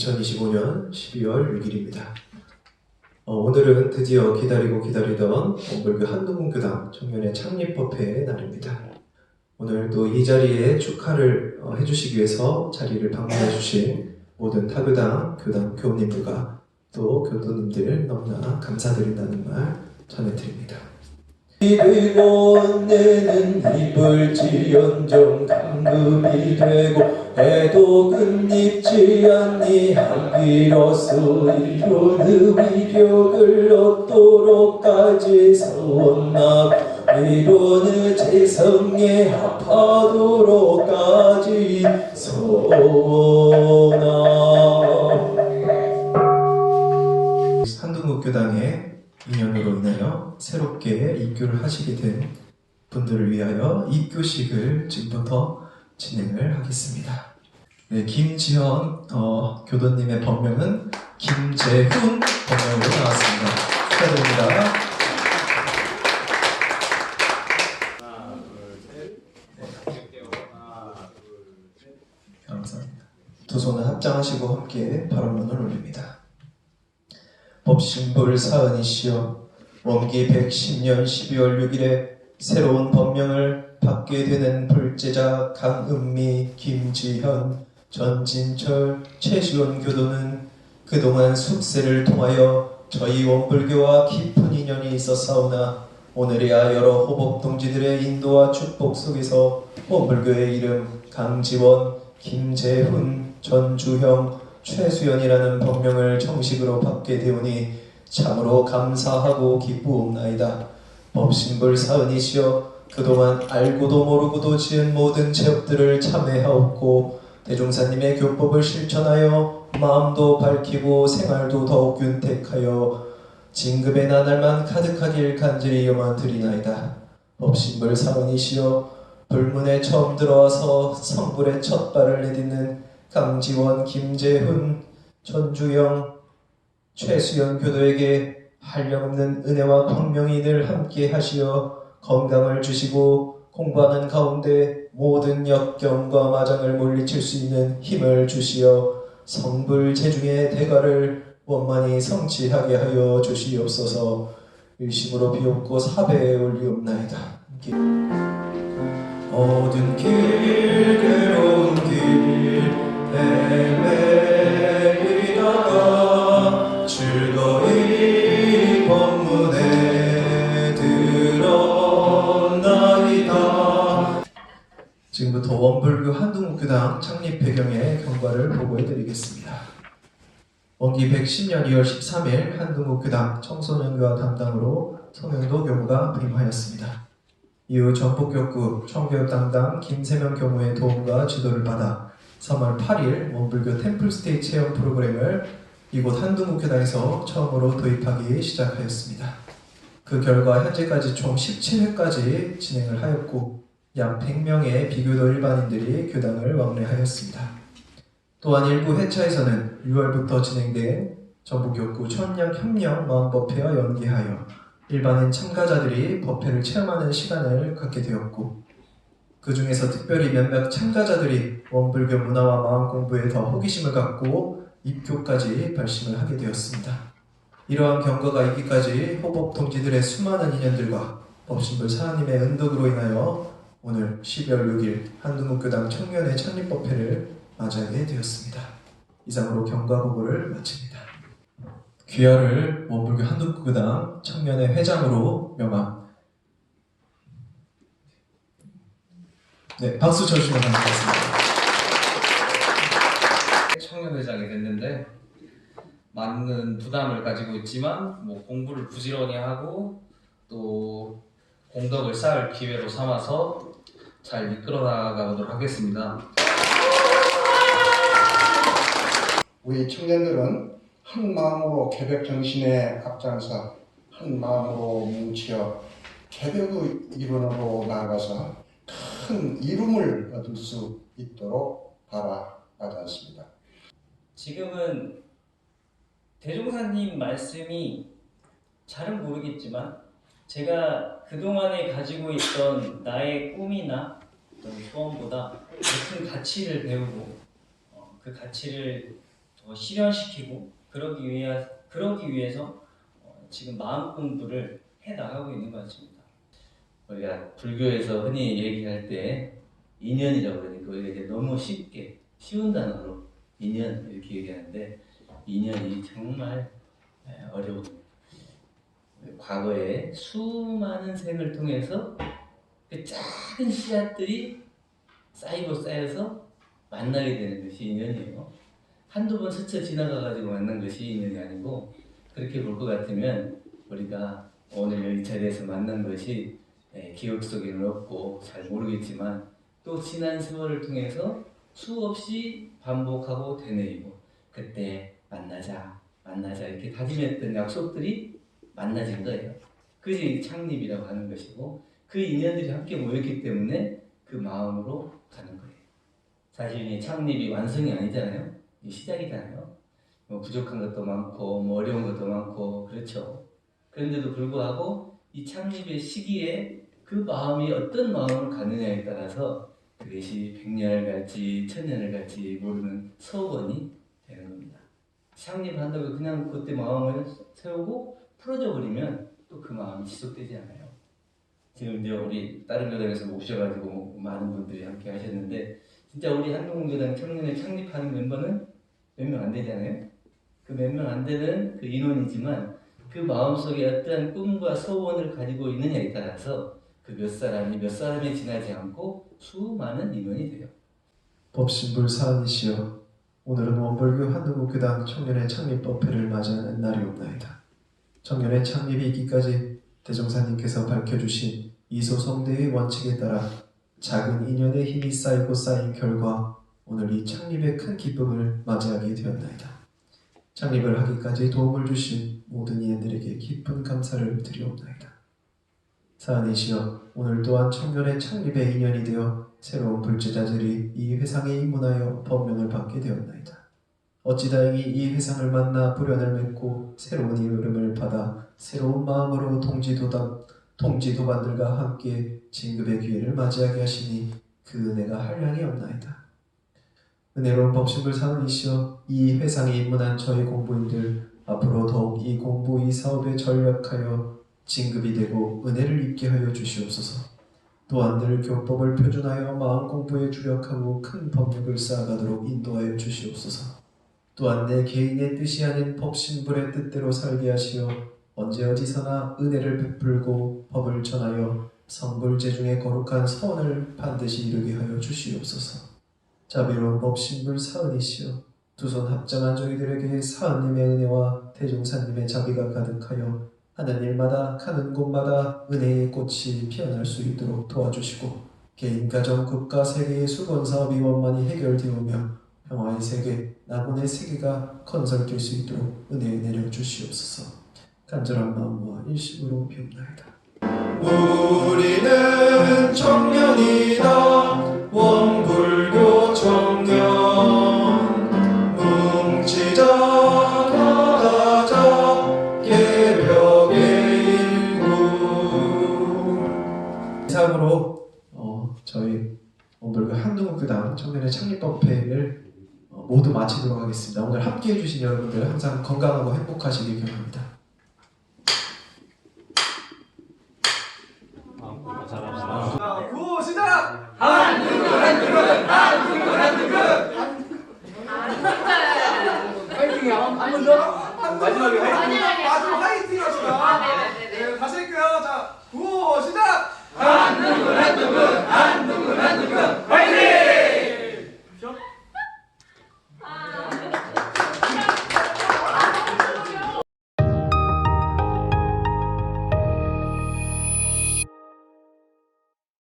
2025년 12월 6일입니다. 어, 오늘은 드디어 기다리고 기다리던 원불교 한동훈교당 청년의 창립법회의 날입니다. 오늘도 이 자리에 축하를 어, 해주시기 위해서 자리를 방문해 주신 모든 타교당, 교당 교우님들과 또 교도님들 너무나 감사드린다는 말 전해드립니다. 이르고 내는 입을 지연정 감금이 되고 해도 끝입지 않니 한비로서 이로는 위력을 얻도록까지 서원나 위로는 재성에 합하도록까지 서원나 인연으로 인하여 새롭게 입교를 하시게 된 분들을 위하여 입교식을 지금부터 진행을 하겠습니다. 네, 김지현 어, 교도님의 법명은 김재훈 법명으로 나왔습니다. 축하드립니다. 감사합니다. 두 손을 합장하시고 함께 발언문을 올립니다. 법신불 사은이시여 원기 110년 12월 6일에 새로운 법명을 받게 되는 불제자 강은미, 김지현, 전진철, 최시원 교도는 그동안 숙세를 통하여 저희 원불교와 깊은 인연이 있었사오나 오늘이야 여러 호법 동지들의 인도와 축복 속에서 원불교의 이름 강지원, 김재훈, 전주형, 최수연이라는 법명을 정식으로 받게 되오니 참으로 감사하고 기쁘옵나이다. 법신불 사은이시여 그동안 알고도 모르고도 지은 모든 죄업들을 참회하옵고 대종사님의 교법을 실천하여 마음도 밝히고 생활도 더욱 윤택하여 진급의 나날만 가득하길 간절히 염원 드리나이다. 법신불 사은이시여 불문에 처음 들어와서 성불의 첫 발을 내딛는 강지원, 김재훈, 전주영, 최수연 교도에게 한량없는 은혜와 광명이 늘 함께 하시어 건강을 주시고 공부하는 가운데 모든 역경과 마장을 물리칠 수 있는 힘을 주시어 성불 제중의 대가를 원만히 성취하게 하여 주시옵소서 일심으로 비옵고 사배에 올리옵나이다. 어두운 길 괴로운 길 헤매이다가 즐거이 법문에 들었나이다 원불교 한동국교당 창립 배경의 경과를 보고해드리겠습니다. 원기 110년 2월 13일 한동국교당 청소년교화 담당으로 성영도 교무가 부임하였습니다. 이후 전북교구 청교육 담당 김세명 교무의 도움과 지도를 받아 3월 8일 원불교 템플스테이 체험 프로그램을 이곳 한동국교당에서 처음으로 도입하기 시작하였습니다. 그 결과 현재까지 총 17회까지 진행을 하였고 약 100명의 비교도 일반인들이 교당을 왕래하였습니다. 또한 일부 회차에서는 6월부터 진행된 전북교구 천년 협력 마음법회와 연계하여 일반인 참가자들이 법회를 체험하는 시간을 갖게 되었고 그 중에서 특별히 몇몇 참가자들이 원불교 문화와 마음 공부에 더 호기심을 갖고 입교까지 발심을 하게 되었습니다. 이러한 경과가 있기까지 호법 동지들의 수많은 인연들과 법신불 사하님의 은덕으로 인하여 오늘 12월 6일 한동국교당 청년의 창립법회를 맞이하게 되었습니다. 이상으로 경과 보고를 마칩니다. 귀하를 원불교 한국교당 청년의 회장으로 명함. 네, 박수 쳐주시면 감사하겠습니다. 청년회장이 됐는데 많은 부담을 가지고 있지만 뭐 공부를 부지런히 하고 또 공덕을 쌓을 기회로 삼아서 잘 이끌어 나가보도록 하겠습니다. 우리 청년들은 한 마음으로 개벽 정신에 앞장서 한 마음으로 뭉쳐 개벽의 이론으로 나아가서 큰 이룸을 얻을 수 있도록 바라하지 않습니다. 지금은 대종사님 말씀이 잘은 모르겠지만 제가 그동안에 가지고 있던 나의 꿈이나 어떤 소원보다 높은 가치를 배우고 그 가치를 더 실현시키고 그러기 위해 그러기 위해서 어, 지금 마음 공부를 해 나가고 있는 것 같습니다. 우리가 불교에서 흔히 얘기할 때 인연이라고 그러니까 우리가 이제 너무 쉽게 쉬운 단어로 인연 이렇게 얘기하는데 인연이 정말 에, 어려운 과거에 수많은 생을 통해서 그 작은 씨앗들이 쌓이고 쌓여서 만나게 되는 것이 인연이에요. 한두 번 스쳐 지나가가지고 만난 것이 인연이 아니고 그렇게 볼 것 같으면 우리가 오늘 이 자리에서 만난 것이 예, 기억 속에는 없고 잘 모르겠지만 또 지난 세월을 통해서 수없이 반복하고 되뇌이고 그때 만나자 만나자 이렇게 다짐했던 약속들이 만나진 거예요. 그것이 창립이라고 하는 것이고 그 인연들이 함께 모였기 때문에 그 마음으로 가는 거예요. 사실 이 창립이 완성이 아니잖아요. 이 시작이잖아요. 뭐 부족한 것도 많고 뭐 어려운 것도 많고 그렇죠. 그런데도 불구하고 이 창립의 시기에 그 마음이 어떤 마음으로 가느냐에 따라서 그것이 백년을 갈지 천년을 갈지 모르는 서원이 되는 겁니다. 창립한다고 그냥 그때 마음을 세우고 풀어져 버리면 또 그 마음이 지속되지 않아요. 지금 이제 우리 다른 교단에서 오셔가지고 많은 분들이 함께 하셨는데 진짜 우리 한동교단 청년회 창립하는 멤버는 몇 명 안 되잖아요. 그 몇 명 안 되는 그 인원이지만 그 마음속에 어떠한 꿈과 소원을 가지고 있느냐에 따라서 그 몇 사람이 몇 사람이 지나지 않고 수많은 인원이 돼요. 법신불 사은이시여 오늘은 원불교 한동국교당 청년의 창립법회를 맞이하는 날이옵나이다. 청년의 창립이 있기까지 대종사님께서 밝혀주신 이소성대의 원칙에 따라 작은 인연의 힘이 쌓이고 쌓인 결과 오늘 이 창립의 큰 기쁨을 맞이하게 되었나이다. 창립을 하기까지 도움을 주신 모든 이인들에게 깊은 감사를 드리옵나이다. 사은이시여 오늘 또한 청년의 창립의 인연이 되어 새로운 불제자들이 이 회상에 입문하여 법명을 받게 되었나이다. 어찌 다행히 이 회상을 만나 불연을 맺고 새로운 이름을 받아 새로운 마음으로 동지도단, 동지도반들과 함께 진급의 기회를 맞이하게 하시니 그 은혜가 한량이 없나이다. 은혜로운 법신불 사은이시여 이 회상에 입문한 저희 공부인들 앞으로 더욱 이 공부 이 사업에 전력하여 진급이 되고 은혜를 입게 하여 주시옵소서. 또한 늘 교법을 표준하여 마음 공부에 주력하고 큰 법력을 쌓아가도록 인도하여 주시옵소서. 또한 내 개인의 뜻이 아닌 법신불의 뜻대로 살게 하시어 언제 어디서나 은혜를 베풀고 법을 전하여 성불 제중의 거룩한 선을 반드시 이루게 하여 주시옵소서. 자비로운 법신 불 사은이시여 두 손 합장한 저희들에게 사은님의 은혜와 대종사님의 자비가 가득하여 하는 일마다 가는 곳마다 은혜의 꽃이 피어날 수 있도록 도와주시고 개인 가정 국가 세계의 수건 사업 이 원만히 해결되오며 평화의 세계 낙원의 세계가 건설될 수 있도록 은혜 내려 주시옵소서. 간절한 마음과 일심으로 비옵나이다. 우리는 청년이다 이상으로 어, 저희 원불교 한동국교당 청년의 창립법회를 어, 모두 마치도록 하겠습니다. 오늘 함께해 주신 여러분들 항상 건강하고 행복하시길 바랍니다. 구호 시작! 마지막에 화이팅! 마지막 화이팅 합시다. 네, 다시 할